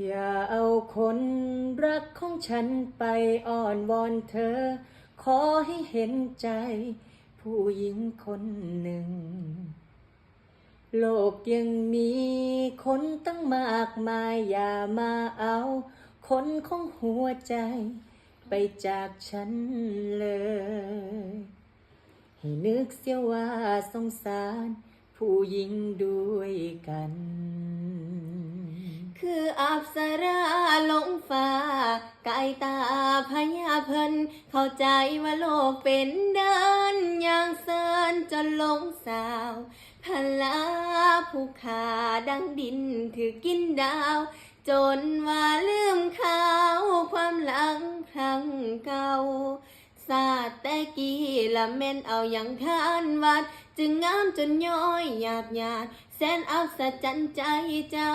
อย่าเอาคนรักของฉันไปอ้อนวอนเธอ ขอให้เห็นใจ ผู้หญิงคนหนึ่ง โลกยังมีคนตั้งมากมายอย่ามาเอา คนของหัวใจ ไปจากฉันเลย ให้นึกเสียว่าสงสาร ผู้หญิงด้วยกัน คืออับสราลงฟ้ากายตาพญาเพิ่นเข้าใจว่าโลกเป็นเดินอย่างเซินจนลงสาวพลาผู้ขาดังดินถือกินดาว จนว่าลืมขาวความหลังครั้งเก่า กี้ละแม่นเอาอย่างทานวัด จึงงามจนย้อยหยาบหยาดแสนอัศจรรย์ใจเจ้า